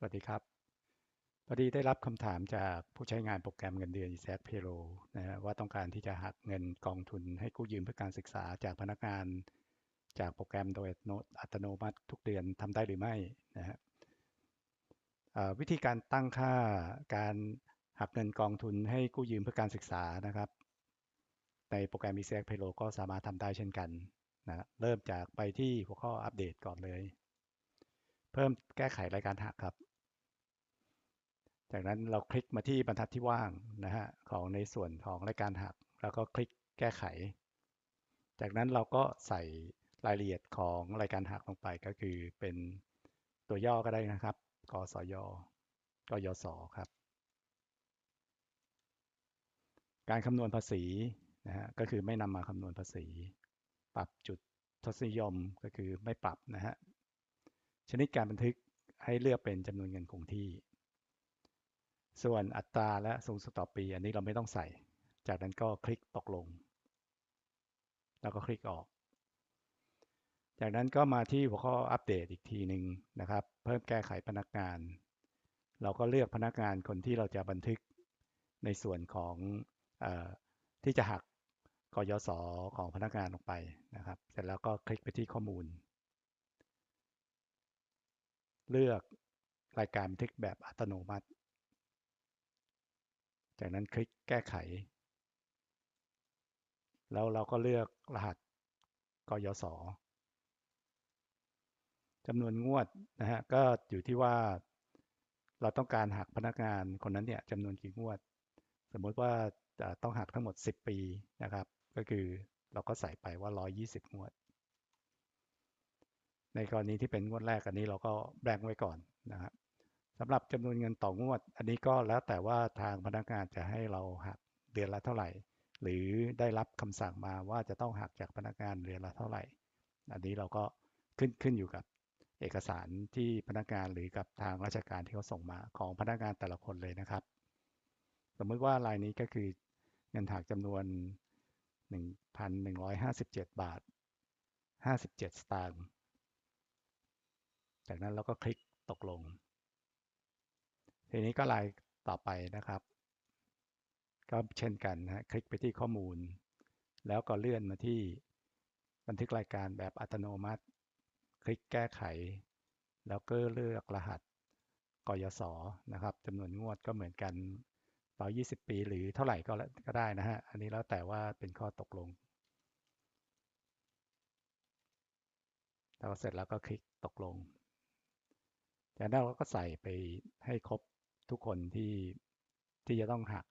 สวัสดีครับพอดีได้รับคำถามจากผู้ใช้งานโปรแกรมเงินเดือน e z p a y r o นะฮะว่าต้องการที่จะหักเงินกองทุนให้กู้ยืมเพื่อการศึกษาจากพนักงาน จากโปรแกรมโดยอัตโนมัติทุกเดือนทำได้หรือไม่นะฮะวิธีการตั้งค่าการหักเงินกองทุนให้กู้ยืมเพื่อการศึกษานะครับ ในโปรแกรม e z p a y r o ก็สามารถทำได้เช่นกันนะเริ่มจากไปที่หัวข้ออัปเดตก่อนเลย เพิ่มแก้ไขรายการหักครับ จากนั้นเราคลิกมาที่บรรทัดที่ว่างนะฮะของในส่วนของรายการหัก แล้วก็คลิกแก้ไข จากนั้นเราก็ใส่รายละเอียดของรายการหักลงไปก็คือเป็นตัวย่อก็ได้นะครับกสยกยศครับ การคำนวณภาษีนะฮะก็คือไม่นำมาคำนวณภาษี ปรับจุดทศนิยมก็คือไม่ปรับนะฮะชนิดการบันทึกให้เลือกเป็นจำนวนเงินคงที่ ส่วนอัตราและสูงสุดต่อปี อันนี้เราไม่ต้องใส่ จากนั้นก็คลิกตกลง แล้วก็คลิกออก จากนั้นก็มาที่หัวข้ออัปเดตอีกทีหนึ่งนะครับ เพิ่มแก้ไขพนักงาน เราก็เลือกพนักงานคนที่เราจะบันทึกในส่วนของอที่จะหักกยศของพนักงานลงไปนะครับ เสร็จแล้วก็คลิกไปที่ข้อมูล เลือกรายการบันทึกแบบอัตโนมัติ จากนั้นคลิกแก้ไข แล้วเราก็เลือกรหัสกยศจำนวนงวดนะฮะก็อยู่ที่ว่าเราต้องการหักพนักงานคนนั้นเนี่ยจำนวนกี่งวด สมมติว่าต้องหักทั้งหมด 10 ปีนะครับ ก็คือเราก็ใส่ไปว่า 120 งวด ในกรณีที่เป็นงวดแรกอันนี้เราก็แบ่งไว้ก่อนนะครับ สำหรับจำนวนเงินต่องวด อันนี้ก็แล้วแต่ว่าทางพนักงานจะให้เราหักเดือนละเท่าไหร่ หรือได้รับคำสั่งมาว่าจะต้องหักจากพนักงานเดือนละเท่าไหร่ อันนี้เราก็ขึ้นขึ้นอยู่กับเอกสารที่พนักงานหรือกับทางราชการที่เขาส่งมาของพนักงานแต่ละคนเลยนะครับ สมมติว่ารายนี้ก็คือเงินหักจำนวน 1,157 บาท 57 สตางค์ จากนั้นเราก็คลิกตกลง ทีนี้ก็ลายต่อไปนะครับ ก็เช่นกันนะคลิกไปที่ข้อมูล แล้วก็เลื่อนมาที่บันทึกรายการแบบอัตโนมัติ คลิกแก้ไข แล้วก็เลือกรหัสกยศนะครับจำนวนงวดก็เหมือนกัน120 ปีหรือเท่าไหร่ก็ก็ได้นะฮะ อันนี้แล้วแต่ว่าเป็นข้อตกลงแล้วเสร็จแล้วก็คลิกตกลงจากนั้นเราก็ใส่ไปให้ครบ ทุกคนที่ที่จะต้องหัก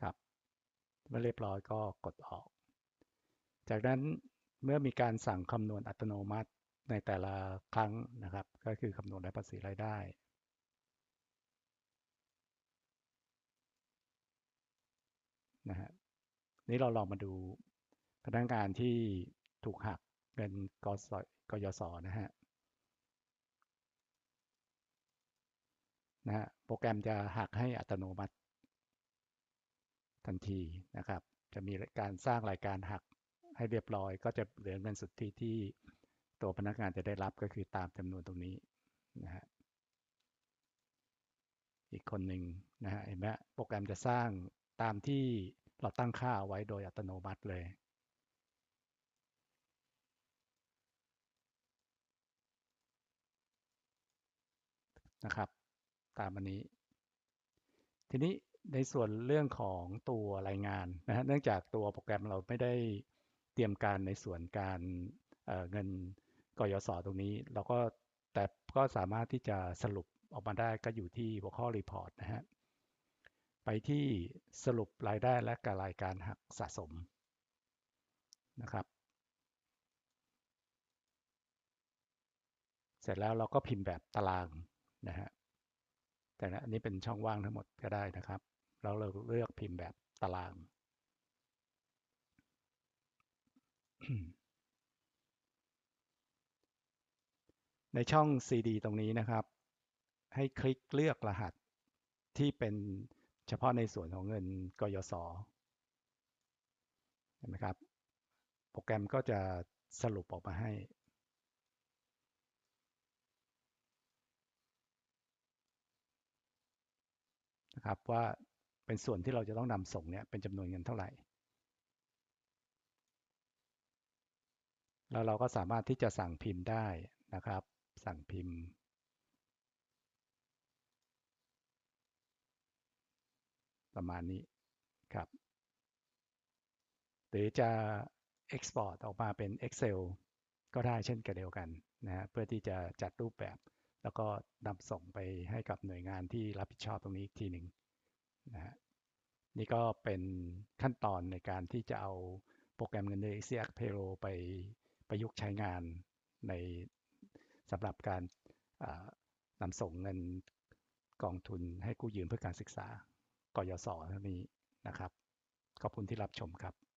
ครับ เมื่อเรียบร้อยก็กดออก จากนั้น เมื่อมีการสั่งคำนวณอัตโนมัติในแต่ละครั้งนะครับ ก็คือคำนวณรายภาษีรายได้ นะฮะนี้เราลองมาดูพนักงานที่ถูกหักเงินกสกยศนะฮะนะฮะโปรแกรมจะหักให้อัตโนมัติทันทีนะครับ จะมีการสร้างรายการหัก ให้เรียบร้อย ก็จะเหลือเงินสุทธิที่ตัวพนักงานจะได้รับก็คือตามจำนวนตรงนี้นะฮะอีกคนหนึ่งนะฮะเห็นไหมโปรแกรมจะสร้างตามที่เราตั้งค่าไว้โดยอัตโนมัติเลยนะครับตามอันนี้ ทีนี้ในส่วนเรื่องของตัวรายงานนะฮะเนื่องจากตัวโปรแกรมเราไม่ได้ ตรียมการในส่วนการเเงินกยศตรงนี้ เราก็แต่ก็สามารถที่จะสรุปออกมาได้ก็อยู่ที่หัวข้อรีพอร์ตนะฮะไปที่สรุปรายได้และการรายการหักสะสมนะครับ เสร็จแล้วเราก็พิมพ์แบบตารางนะฮะแต่อันนี้เป็นช่องว่างทั้งหมดก็ได้นะครับ เราเลือกพิมพ์แบบตาราง ในช่อง CD ตรงนี้นะครับ ให้คลิกเลือกรหัสที่เป็นเฉพาะในส่วนของเงินกยศเห็นไหมครับ โปรแกรมก็จะสรุปออกมาให้นะครับว่าเป็นส่วนที่เราจะต้องนำส่งเนี่ยเป็นจำนวนเงินเท่าไหร่ แล้วเราก็สามารถที่จะสั่งพิมพ์ได้นะครับ สั่งพิมพ์ ประมาณนี้ครับ หรือจะ Export ออกมาเป็น Excel ก็ได้เช่นกันเดียวกันนะฮะเพื่อที่จะจัดรูปแบบ แล้วก็นำส่งไปให้กับหน่วยงานที่รับผิดชอบตรงนี้อีกทีหนึ่งนะฮะนี่ก็เป็นขั้นตอนในการที่จะเอาโปรแกรมเงินเดือน EasyAct Payroll ไป ประยุกต์ใช้งานในสำหรับการนำส่งเงินกองทุนให้กู้ยืมเพื่อการศึกษากยศเท่านี้นะครับ ขอบคุณที่รับชมครับ